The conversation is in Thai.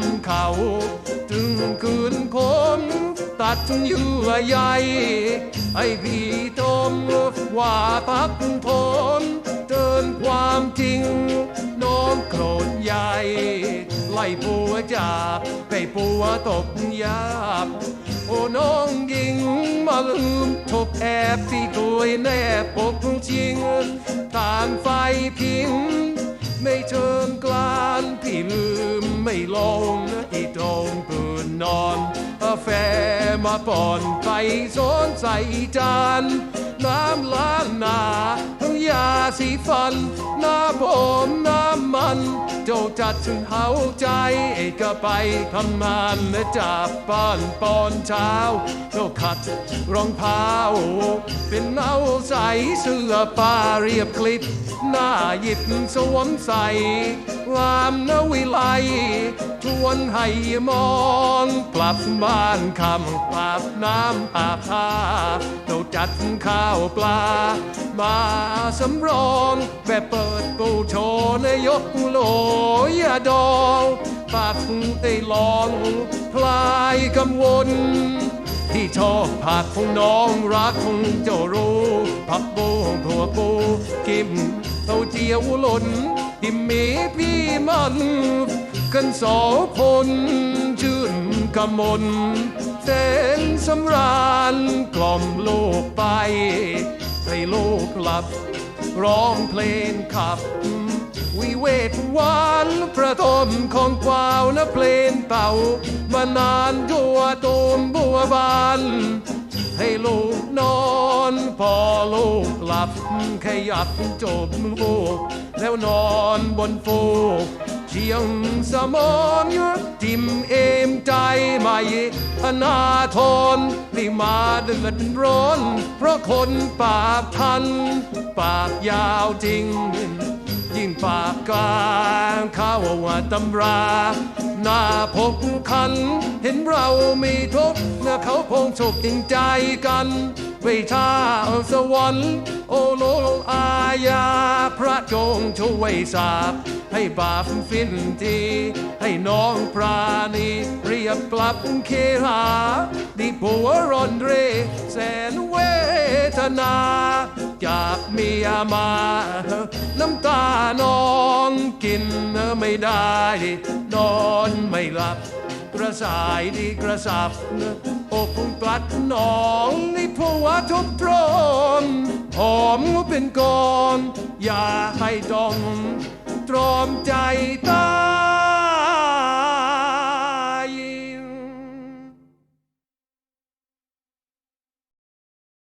ำเขาถึงคืนคม ตัดเยื่อใยไอ้พี่ตมว่าพักทนเตือนความจริง น้องโกรธใหญ่ ไล่ผัวจากไปผัวตกยากโอ้น้องยิงมาลืมทบแอบที่เคยแนบปกจริง ต่างไฟพิง ไม่เชิงกลานพี่ลืมไม่ลงอีตรงปืนนอนเอาแฟมาป่อนไปสอนใส่จานน้ำล้างหน้ายาสีฟันหน้าผมน้ำมัน เจ้าจัดถึงเฮาใจก็ไปทำงานและจับป้อนปอนเช้าเจ้าขัดรองเท้า เป็นเนาใส่เสื้อผ้าเรียบคลิป หน้าหยิบสวมใส่งามนวิไลชวนให้มองกลับบ้านคำปาบน้ำอาบท่าเราจัดข้าวปลา มาสำรองแบบเปิดปูโชว์นยกโลยาดองปากได้ลองพลายกังวล ที่ชอบผักของน้องรักของเจ้ารู้ผักบูถั่วปูกิมเต้าเจียวหล่นดิมมีพี่มันกันสองคนชื่นกำมลเส้นสำราญกล่อมโลกไปให้โลกหลับ ร้องเพลงขับ วิเวกหวานประทมของกวาวนะเพลงเต่ามานานดัวตูมบัวบาน ให้ลูกนอนพอลูกหลับขยับจบลูกแล้วนอนบนฟูกเชียงสมอนจิมเอมใจใหม่อนาทนที่มาเดือดร้อน เพราะคนปากทัน ปากยาวจริง ยิ่งปากกลางข้าวว่าตำราหน้าพกคัน เห็นเรามีทุกข์นะเขาพงชกจริงใจกัน ไปชาสวรรค์โอโลอาญาพระจงช่วยสาบให้บาปฟินที ให้น้องปราณีเรียบปรับเคหาดีผัวรอนเร แสนเวทนาจากเมียมา น้ำตานองกินไม่ได้ นอนไม่หลับ กระสายดีกระสับอกปลัดหนองในผัวทุบตรมหอมเป็นกอนอย่าให้ดองตรอมใจตา